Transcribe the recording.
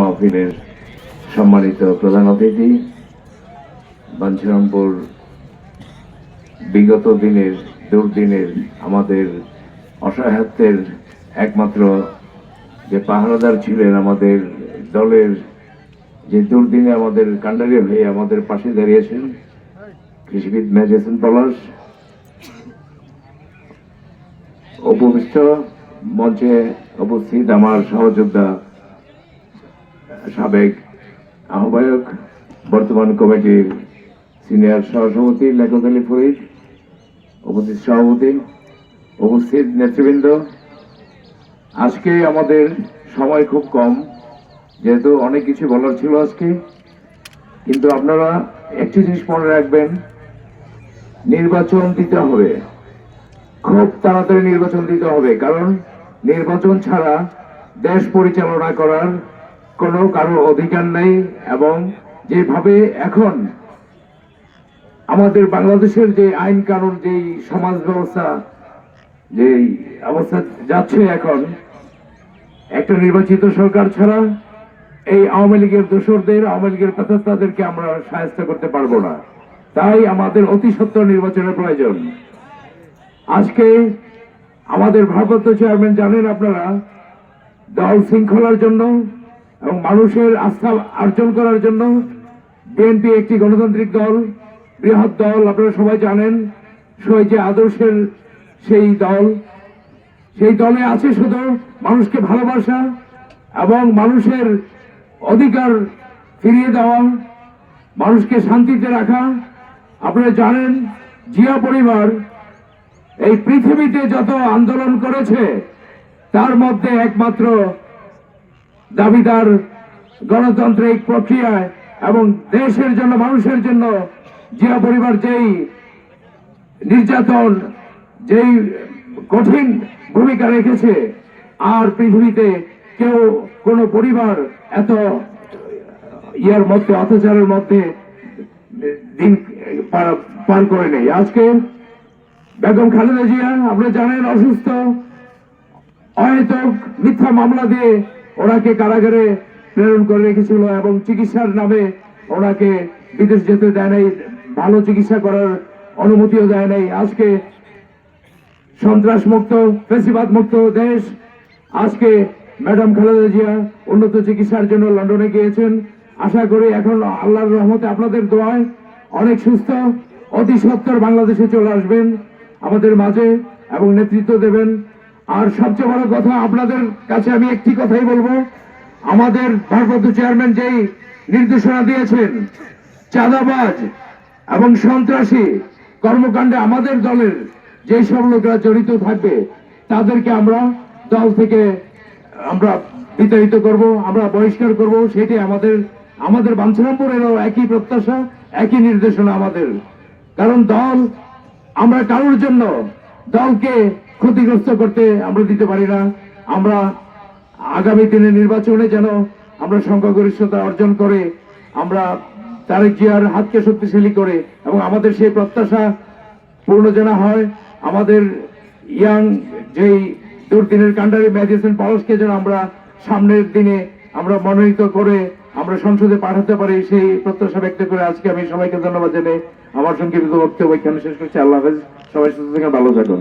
মাহফিলের সম্মানিত প্রধান অতিথি, বাঞ্ছিরামপুর বিগত দিনের দুর্দিনের আমাদের অসহায়ত্বের একমাত্র যে পাহারাদার ছিলেন আমাদের দলের যে দুর্দিনে আমাদের কান্ডারি হয়ে আমাদের পাশে দাঁড়িয়েছেন কৃষিবিদ মেজেসন পলাশ, উপবিষ্ট মঞ্চে উপস্থিত আমার সহযোদ্ধা সাবেক আহ্বায়ক, বর্তমান কমিটির সিনিয়র সহসভাপতি লেখক আলী ফরিদ, উপস্থিত সভাপতি, উপস্থিত নেতৃবৃন্দ। আজকে আমাদের সময় খুব কম, যেহেতু অনেক কিছু বলার ছিল আজকে। কিন্তু আপনারা একটি জিনিস মনে রাখবেন, নির্বাচন দিতে হবে। খুব তাড়াতাড়ি নির্বাচন দিতে হবে, কারণ নির্বাচন ছাড়া দেশ পরিচালনা করার কোনো কারও অধিকার নেই এবং যেভাবে এখন আমাদের বাংলাদেশের যে আইন কানুন, যেই সমাজ ব্যবস্থা, যেই অবস্থা যাচ্ছে এখন, একটা নির্বাচিত সরকার ছাড়া এই আওয়ামী লীগের দোসরদের আওয়ামী লীগের পেতাত্তাদেরকে আমরা সাহায্য করতে পারব না। তাই আমাদের অতি সত্ত্বর নির্বাচনের প্রয়োজন। আজকে আমাদের ভারপ্রাপ্ত চেয়ারম্যান জানেন আপনারা, দল শৃঙ্খলার জন্য এবং মানুষের আস্থা অর্জন করার জন্য বিএনপি একটি গণতান্ত্রিক দল, বৃহৎ দল, আপনারা সবাই জানেন, সবাই যে আদর্শের সেই দল। সেই দলে আছে শুধু মানুষকে ভালোবাসা এবং মানুষের অধিকার ফিরিয়ে দেওয়া, মানুষকে শান্তিতে রাখা। আপনারা জানেন, জিয়া পরিবার এই পৃথিবীতে যত আন্দোলন করেছে, তার মধ্যে একমাত্র দাবিদার গণতান্ত্রিক প্রক্রিয়ায় এবং দেশের জন্য, মানুষের জন্য জিয়া পরিবার যেই নির্যাতন, যেই কঠিন ভূমিকা রেখেছে, আর পৃথিবীতে কেউ কোনো পরিবার এত ইয়ার মধ্যে, অত্যাচারের মধ্যে দিন পার- করে নেই। আজকে বেগম খালেদা জিয়া আপনারা জানেন, অসুস্থ, অহেতুক মিথ্যা মামলা দিয়ে ওনাকে কারাগারে প্রেরণ করে রেখেছিল এবং চিকিৎসার নামে ওনাকে বিদেশ যেতে দেয় নাই, ভালো চিকিৎসা করার অনুমতিও দেয় নাই। আজকে সন্ত্রাস মুক্ত ফেসিবাদ মুক্ত দেশ। আজকে ম্যাডাম খালেদা জিয়া উন্নত চিকিৎসার জন্য লন্ডনে গিয়েছেন। আশা করি এখন আল্লাহর রহমতে আপনাদের দোয়ায় অনেক সুস্থ, অতি সত্তর বাংলাদেশে চলে আসবেন। আমাদের মাঝে এবং নেতৃত্ব দেবেন। আর সবচেয়ে বড় কথা, আপনাদের কাছে আমি একটি কথাই বলব। আমাদের ভারপ্রাপ্ত চেয়ারম্যান যেই নির্দেশনা দিয়েছেন, চাঁদাবাজ এবং সন্ত্রাসী কর্মকাণ্ডে আমাদের দলের যে সব লোকেরা জড়িত থাকবে, তাদেরকে আমরা দল থেকে আমরা বিতাড়িত করব, আমরা বহিষ্কার করব। সেটাই আমাদের আমাদের বাঞ্ছারামপুরেরও একই প্রত্যাশা, একই নির্দেশনা আমাদের। কারণ দল, আমরা কারোর জন্য দলকে ক্ষতিগ্রস্ত করতে আমরা দিতে পারি না। আমরা আগামী দিনে নির্বাচনে যেন আমরা সংখ্যাগরিষ্ঠতা অর্জন করে, আমরা তারেক জিয়ার হাতকে শক্তিশালী করে এবং আমাদের সেই প্রত্যাশা পূর্ণ যেন হয়, আমাদের ইয়াং যেই দুর্দিনের কান্ডারি ম্যাজিস্ট্রেট পরশকে যেন আমরা সামনের দিনে আমরা মনোনীত করে আমরা সংসদে পাঠাতে পারি, সেই প্রত্যাশা ব্যক্ত করে আজকে আমি সবাইকে ধন্যবাদ জানাই আমার সংক্ষিপ্ত বক্তব্য এখানে শেষ করছি। আল্লাহ হাফেজ। সবাই সুস্থ থাকেন, ভালো থাকুন।